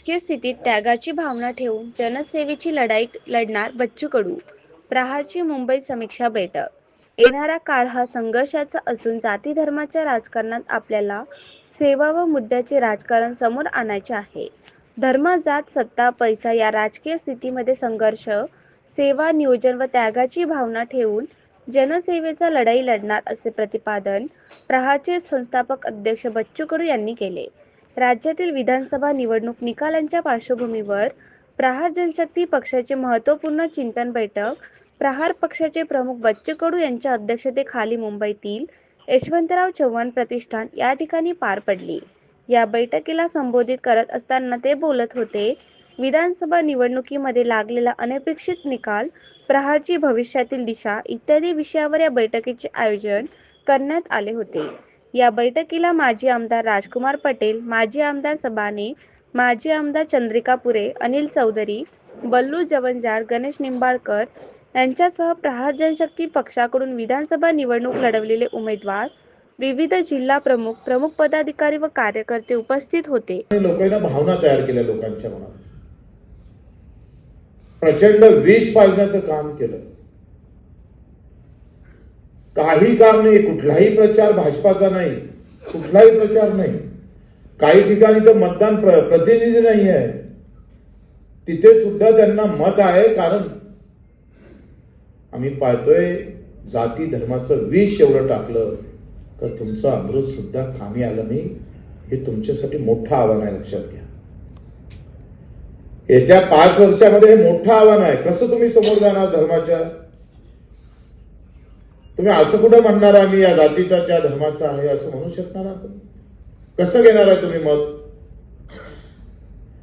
राजकीय स्थितीत त्यागाची भावना ठेवून जनसेवेची लढाई लढणार बच्चू कडू प्रहारची मुंबई समीक्षा बैठक. येणारा काळ हा संघर्षाचा असून जाती धर्माच्या राजकारणात आपल्याला सेवा व मुद्द्याचे राजकारण समोर आणायचे आहे. धर्म जात सत्ता पैसा या राजकीय स्थितीमध्ये संघर्ष सेवा नियोजन व त्यागाची भावना ठेवून जनसेवेचा लढाई लढणार असे प्रतिपादन प्रहारचे संस्थापक अध्यक्ष बच्चू कडू यांनी केले. राज्यातील विधानसभा निवडणूक निकालांच्या पार्श्वभूमीवर प्रहार जनशक्ती पक्षाचे महत्त्वपूर्ण चिंतन बैठक प्रहार पक्षाचे प्रमुख बच्चू कडू यांच्या अध्यक्षतेखाली मुंबईतील यशवंतराव चव्हाण प्रतिष्ठान या ठिकाणी पार पडली. या बैठकीला संबोधित करत असताना ते बोलत होते विधानसभा निवडणुकीमध्ये लागलेला अनपेक्षित निकाल प्रहारची भविष्यातील दिशा इत्यादी विषयावर या बैठकीचे आयोजन करण्यात आले होते. या बैठकीला माजी आमदार राजकुमार पटेल माजी आमदार सबाने माजी आमदार चंद्रिका पुरे अनिल चौधरी बल्लू जवंजाळ गणेश निंबाळकर यांच्यासह प्रहार जनशक्ती पक्षाकडून विधानसभा निवडणूक लढवलेले उमेदवार विविध जिल्हा प्रमुख प्रमुख पदाधिकारी व कार्यकर्ते उपस्थित होते. लोकांना भावना तयार केल्या लोकांच्या मनात. प्रचंड विष पाजण्याचं काम केलं. काही काम नाही कुठलाही प्रचार भाजपाचा नाही कुठलाही प्रचार नाही. काही ठिकाणी तर मतदान प्र- प्रतिनिधी नाही आहे. तिथे सुद्धा त्यांना मत आहे कारण आम्ही पाहतोय जाती धर्माचं विष एवढं टाकलं तर तुमचं अमृत सुद्धा कामी आलं नाही हे तुमच्यासाठी मोठं आव्हान आहे लक्षात घ्या. येत्या पाच वर्षामध्ये हे मोठं आव्हान आहे. कसं तुम्ही समोर जाणार धर्माच्या? तुम्ही असं कुठं म्हणणार आम्ही या जातीचा त्या धर्माचा आहे असं म्हणू शकणार आपण? कसं घेणार आहे तुम्ही मत?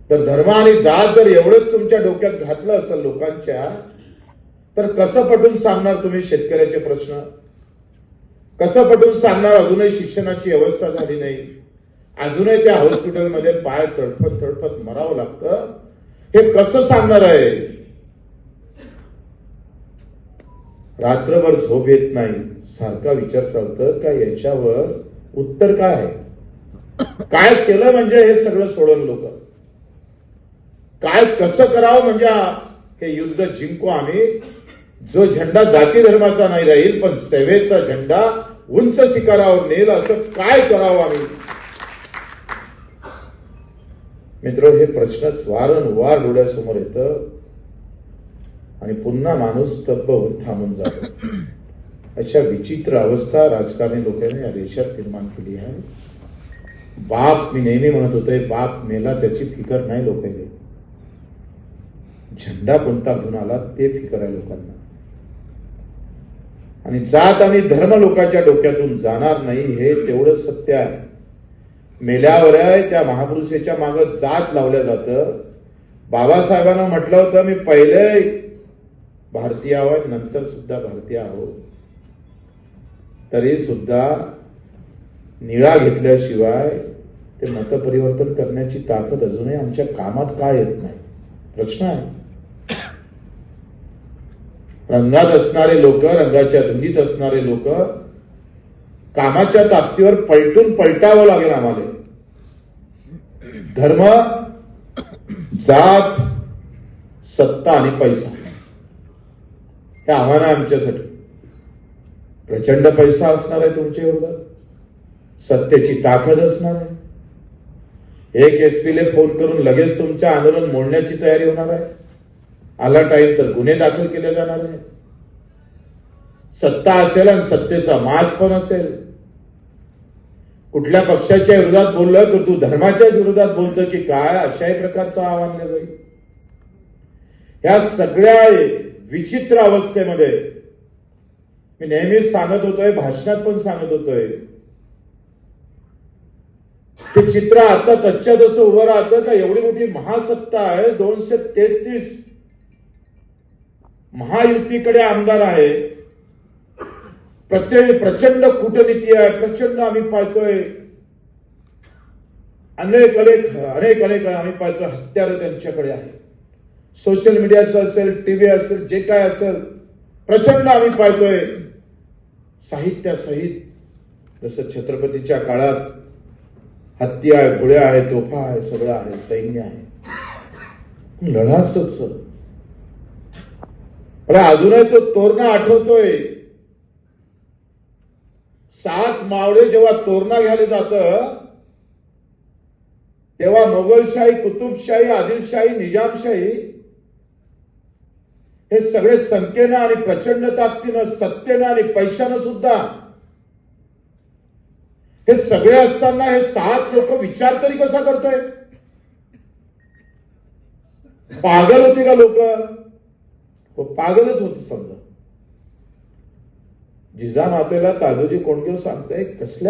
तर धर्म आणि जात जर एवढंच तुमच्या डोक्यात घातलं असेल लोकांच्या तर कसं पटून सांगणार तुम्ही शेतकऱ्याचे प्रश्न? कसं पटून सांगणार अजूनही शिक्षणाची व्यवस्था झाली नाही? अजूनही त्या हॉस्पिटलमध्ये पाय तडफत तडफत मरावं लागतं? हे कसं सांगणार आहे? रात्रभर झोप येत नाही. सारखा विचार चालतं का याच्यावर? उत्तर काय आहे? काय केलं म्हणजे हे सगळं सोडून लोक? काय कसं करावं म्हणजे हे युद्ध जिंकू आम्ही? जो झेंडा जाती धर्माचा नाही राहील पण सेवेचा झेंडा उंच शिकारावर नेल असं काय करावं आम्ही? मित्र हे प्रश्नच वारंवार डोळ्यासमोर येतं. आणि पुन्हा माणूस स्तब्ध होऊन थांबून जातो. अशा विचित्र अवस्था राजकारणी लोकांनी या देशात निर्माण केली आहे. बाप मी नेहमी म्हणत होते बाप मेला त्याची फिकर नाही लोकांनी झेंडा कोणता घेऊन आला ते फिकर आहे लोकांना. आणि जात आणि धर्म लोकांच्या डोक्यातून जाणार नाही हे तेवढं सत्य आहे. मेल्यावर आहे त्या महापुरुषाच्या माग जात लावल्या जातं. बाबासाहेबांना म्हटलं होतं मी पहिले भारतीय आहोत नंतर सुद्धा भारतीय आहोत तरी सुद्धा निळा घेतल्याशिवाय ते मतपरिवर्तन करण्याची ताकद अजूनही आमच्या कामात का येत नाही? प्रश्न आहे. रंगात असणारे लोक रंगाच्या धुनीत असणारे लोक कामाच्या ताकदीवर पलटून पलटावं लागेल आम्हाला. धर्म जात सत्ता आणि पैसा. हे आव्हान आहे आमच्यासाठी. प्रचंड पैसा असणार आहे तुमच्या विरोधात. सत्तेची ताकद असणार आहे. एक एस पीले फोन करून लगेच तुमचं आंदोलन मोडण्याची तयारी होणार आहे. आला टाईम तर गुन्हे दाखल केले जाणार आहे. सत्ता असेल आणि सत्तेचा मास पण असेल. कुठल्या पक्षाच्या विरोधात बोललं तर तू धर्माच्याच विरोधात बोलतो की काय अशाही प्रकारचं आव्हान जाईल ह्या सगळ्या विचित्र अवस्थेमध्ये. मी नेहमीच सांगत होतोय भाषणात पण सांगत होतोय. ते चित्र आता तच्च्या जसं उभं राहतं का एवढी मोठी महासत्ता आहे दोनशे तेहतीस महायुतीकडे आमदार आहे. प्रत्येक प्रचंड कूटनीती आहे प्रचंड आम्ही पाहतोय. अनेक अनेक अनेक अनेक आम्ही पाहतोय हत्यारं त्यांच्याकडे आहे सोशल मीडियाचं असेल टीव्ही असेल जे काय असेल प्रचंड आम्ही पाहतोय. साहित्यासहित जसं छत्रपतीच्या काळात हत्ती आहे घोड्या आहे तोफा आहे सगळं आहे सैन्य आहे. लढाचच सर अरे अजूनही तो तोरणा आठवतोय. सात मावळे जेव्हा तोरणा घ्यायला जात तेव्हा मोगलशाही कुतुबशाही आदिलशाही निजामशाही हे सगळे संख्येनं आणि प्रचंड ताकदीनं सत्तेनं आणि पैशानं सुद्धा. हे सगळे असताना हे सात लोक विचार तरी कसा करतोय? पागल होते का लोक? हो, पागलच होते समजा. मातेला तादोजी कोंडदेव सांगताय कसल्या